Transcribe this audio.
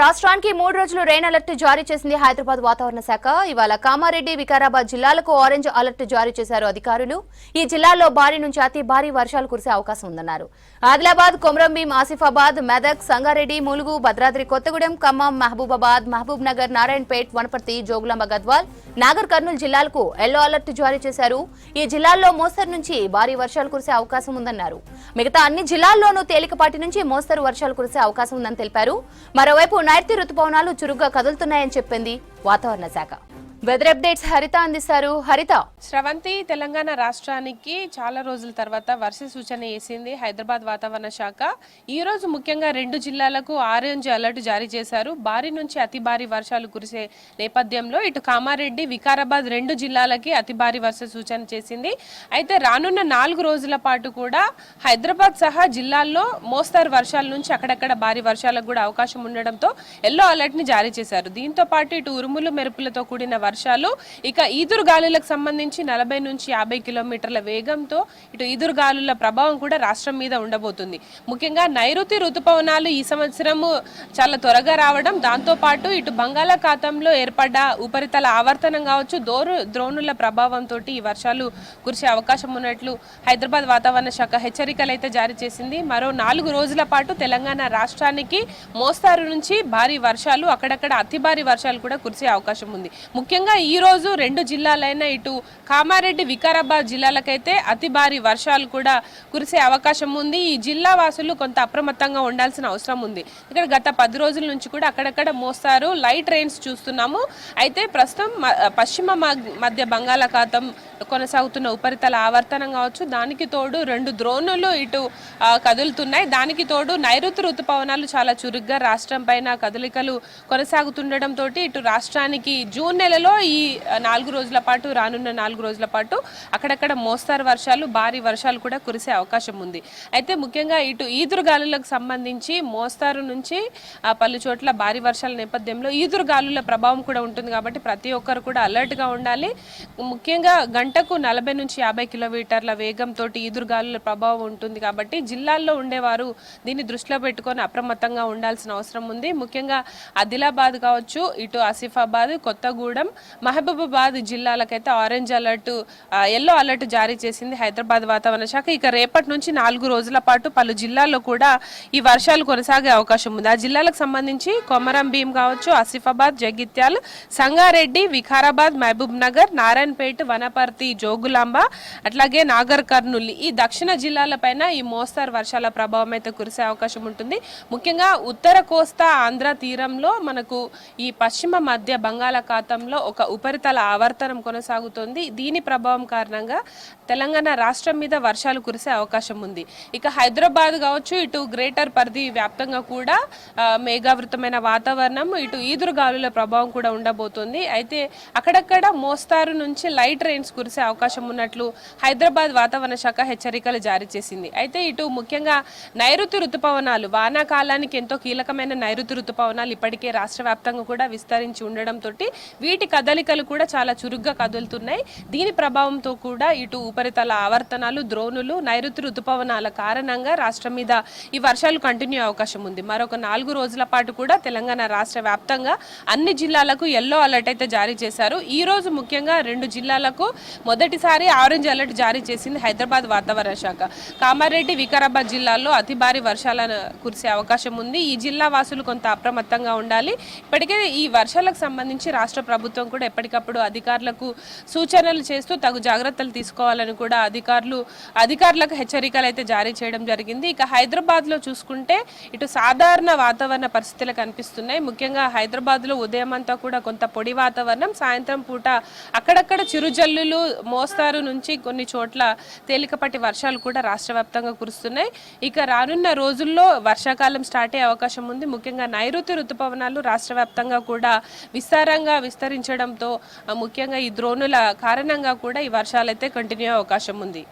రాష్ట్రానికి మూడు రోజులు రెయిన్ అలర్ట్ జారీ చేసింది హైదరాబాద్ వాతావరణ శాఖ. ఇవాళ కామారెడ్డి వికారాబాద్ జిల్లాలకు ఆరెంజ్ అలర్ట్ జారీ చేశారు అధికారులు. ఈ జిల్లాల్లో భారీ నుంచి అతి భారీ వర్షాలు కురిసే అవకాశం ఉందన్నారు. ఆదిలాబాద్ కొమరంభీం ఆసిఫాబాద్ మెదక్ సంగారెడ్డి ములుగు భద్రాద్రి కొత్తగూడెం ఖమ్మం మహబూబాబాద్ మహబూబ్ నగర్ నారాయణపేట్ వనపర్తి జోగులాంబ గద్వాల్ నాగర్ కర్నూలు జిల్లాలకు ఎల్లో అలర్ట్ జారీ చేశారు. ఈ జిల్లాల్లో మోస్తరు నుంచి భారీ వర్షాలు కురిసే అవకాశం ఉందన్నారు. మిగతా అన్ని జిల్లాల్లోనూ తేలికపాటి నుంచి మోస్తరు వర్షాలు కురిసే అవకాశం ఉందని తెలిపారు. మరోవైపు నైరుతి రుతుపవనాలు చురుగ్గా కదులుతున్నాయని చెప్పింది వాతావరణ శాఖ. వెదర్ అప్డేట్స్ హరిత అందిస్తారు. హరిత. స్రవంతి తెలంగాణ రాష్ట్రానికి చాలా రోజుల తర్వాత వర్ష సూచన వేసింది హైదరాబాద్ వాతావరణ శాఖ. ఈ రోజు ముఖ్యంగా రెండు జిల్లాలకు ఆరెంజ్ అలర్ట్ జారీ చేశారు. భారీ నుంచి అతి భారీ వర్షాలు కురిసే నేపథ్యంలో ఇటు కామారెడ్డి వికారాబాద్ రెండు జిల్లాలకి అతి భారీ వర్ష సూచన చేసింది. అయితే రానున్న నాలుగు రోజుల పాటు కూడా హైదరాబాద్ సహా జిల్లాల్లో మోస్తారు వర్షాల నుంచి అక్కడక్కడ భారీ వర్షాలకు కూడా అవకాశం ఉండడంతో ఎల్లో అలర్ట్ని జారీ చేశారు. దీంతో పాటు ఇటు ఉరుములు మెరుపులతో కూడిన వర్షాలు. ఇక ఈదురు గాలులకు సంబంధించి నలభై నుంచి యాభై కిలోమీటర్ల వేగంతో ఇటు ఈదురు గాలుల ప్రభావం కూడా రాష్ట్రం మీద ఉండబోతుంది. ముఖ్యంగా నైరుతి ఋతుపవనాలు ఈ సంవత్సరము చాలా త్వరగా రావడం దాంతో పాటు ఇటు బంగాళాఖాతంలో ఏర్పడ్డ ఉపరితల ఆవర్తనం కావచ్చు దోరు ద్రోణుల ప్రభావంతో ఈ వర్షాలు కురిసే అవకాశం ఉన్నట్లు హైదరాబాద్ వాతావరణ శాఖ హెచ్చరికలు అయితే జారీ చేసింది. మరో నాలుగు రోజుల పాటు తెలంగాణ రాష్ట్రానికి మోస్తారు నుంచి భారీ వర్షాలు అక్కడక్కడ అతి భారీ వర్షాలు కూడా కురిసే అవకాశం ఉంది. ముఖ్యంగా ఈ రోజు రెండు జిల్లాలైన ఇటు కామారెడ్డి వికారాబాద్ జిల్లాలకైతే అతి భారీ వర్షాలు కూడా కురిసే అవకాశం ఉంది. ఈ జిల్లా వాసులు కొంత అప్రమత్తంగా ఉండాల్సిన అవసరం ఉంది. ఇక్కడ గత పది రోజుల నుంచి కూడా అక్కడక్కడ మోస్తారు. లైట్ రైన్స్ చూస్తున్నాము. అయితే ప్రస్తుతం మ- పశ్చిమ మధ్య బంగాళాఖాతం కొనసాగుతున్న ఉపరితల ఆవర్తనం కావచ్చు దానికి తోడు రెండు ద్రోణులు ఇటు కదులుతున్నాయి. దానికి తోడు నైరుతి ఋతుపవనాలు చాలా చురుగ్గా రాష్ట్రం పైన కదలికలు కొనసాగుతుండటంతో ఇటు రాష్ట్రానికి జూన్ నెలలో ఈ నాలుగు రోజుల పాటు రానున్న నాలుగు రోజుల పాటు అక్కడక్కడ మోస్తారు వర్షాలు భారీ వర్షాలు కూడా కురిసే అవకాశం ఉంది. అయితే ముఖ్యంగా ఇటు ఈదురు గాలులకు సంబంధించి మోస్తారు నుంచి పలు చోట్ల భారీ వర్షాల నేపథ్యంలో ఈదురు గాలుల ప్రభావం కూడా ఉంటుంది కాబట్టి ప్రతి ఒక్కరు కూడా అలర్ట్గా ఉండాలి. ముఖ్యంగా గంట గంటకు నలభై నుంచి యాభై కిలోమీటర్ల వేగంతో ఈదురుగాలుల ప్రభావం ఉంటుంది కాబట్టి జిల్లాల్లో ఉండేవారు దీన్ని దృష్టిలో పెట్టుకొని అప్రమత్తంగా ఉండాల్సిన అవసరం ఉంది. ముఖ్యంగా ఆదిలాబాద్ కావచ్చు ఇటు ఆసిఫాబాద్ కొత్తగూడెం మహబూబాబాద్ జిల్లాలకైతే ఆరెంజ్ అలర్ట్ ఎల్లో అలర్ట్ జారీ చేసింది హైదరాబాద్ వాతావరణ శాఖ. ఇక రేపటి నుంచి నాలుగు రోజుల పాటు పలు జిల్లాల్లో కూడా ఈ వర్షాలు కొనసాగే అవకాశం ఉంది. ఆ జిల్లాలకు సంబంధించి కొమరం భీం కావచ్చు ఆసిఫాబాద్ జగిత్యాల్ సంగారెడ్డి వికారాబాద్ మహబూబ్ నగర్ నారాయణపేట వనపర్తి జోగులాంబ అట్లాగే నాగర్ కర్నూలు. ఈ దక్షిణ జిల్లాలపైన ఈ మోస్తారు వర్షాల ప్రభావం అయితే కురిసే అవకాశం ఉంటుంది. ముఖ్యంగా ఉత్తర కోస్తా ఆంధ్ర తీరంలో మనకు ఈ పశ్చిమ మధ్య బంగాళాఖాతంలో ఒక ఉపరితల ఆవర్తనం కొనసాగుతోంది. దీని ప్రభావం కారణంగా తెలంగాణ రాష్ట్రం మీద వర్షాలు కురిసే అవకాశం ఉంది. ఇక హైదరాబాద్ కావచ్చు ఇటు గ్రేటర్ పరిధి వ్యాప్తంగా కూడా మేఘావృతమైన వాతావరణం ఇటు ఈదురు గాలుల ప్రభావం కూడా ఉండబోతోంది. అయితే అక్కడక్కడ మోస్తారు నుంచి లైట్ రెయిన్స్ కురిసే అవకాశం ఉన్నట్లు హైదరాబాద్ వాతావరణ శాఖ హెచ్చరికలు జారీ చేసింది. అయితే ఇటు ముఖ్యంగా నైరుతి ఋతుపవనాలు వానాకాలానికి ఎంతో కీలకమైన నైరుతి ఋతుపవనాలు ఇప్పటికే రాష్ట్ర వ్యాప్తంగా కూడా విస్తరించి ఉండడంతో వీటి కదలికలు కూడా చాలా చురుగ్గా కదులుతున్నాయి. దీని ప్రభావంతో కూడా ఇటు ఉపరితల ఆవర్తనాలు ద్రోణులు నైరుతి ఋతుపవనాల కారణంగా రాష్ట్రం మీద ఈ వర్షాలు కంటిన్యూ అవకాశం ఉంది. మరొక నాలుగు రోజుల పాటు కూడా తెలంగాణ రాష్ట్ర వ్యాప్తంగా అన్ని జిల్లాలకు ఎల్లో అలర్ట్ అయితే జారీ చేశారు. ఈ రోజు ముఖ్యంగా రెండు జిల్లాలకు మొదటిసారి ఆరెంజ్ అలర్ట్ జారీ చేసింది హైదరాబాద్ వాతావరణ శాఖ. కామారెడ్డి వికారాబాద్ జిల్లాల్లో అతి భారీ వర్షాలను కురిసే అవకాశం ఉంది. ఈ జిల్లా వాసులు కొంత అప్రమత్తంగా ఉండాలి. ఇప్పటికే ఈ వర్షాలకు సంబంధించి రాష్ట్ర ప్రభుత్వం కూడా ఎప్పటికప్పుడు అధికారులకు సూచనలు చేస్తూ తగు జాగ్రత్తలు తీసుకోవాలని కూడా అధికారులు అధికారులకు హెచ్చరికలు అయితే జారీ చేయడం జరిగింది. ఇక హైదరాబాద్లో చూసుకుంటే ఇటు సాధారణ వాతావరణ పరిస్థితులు కనిపిస్తున్నాయి. ముఖ్యంగా హైదరాబాద్లో ఉదయం అంతా కూడా కొంత పొడి వాతావరణం. సాయంత్రం పూట అక్కడక్కడ చిరుజల్లులు మోస్తారు నుంచి కొన్ని చోట్ల తేలికపాటి వర్షాలు కూడా రాష్ట్ర వ్యాప్తంగా కురుస్తున్నాయి. ఇక రానున్న రోజుల్లో వర్షాకాలం స్టార్ట్ అయ్యే అవకాశం ఉంది. ముఖ్యంగా నైరుతి రుతుపవనాలు రాష్ట్ర వ్యాప్తంగా కూడా విస్తారంగా విస్తరించడంతో ముఖ్యంగా ఈ ద్రోణుల కారణంగా కూడా ఈ వర్షాలైతే కంటిన్యూ అవకాశం ఉంది.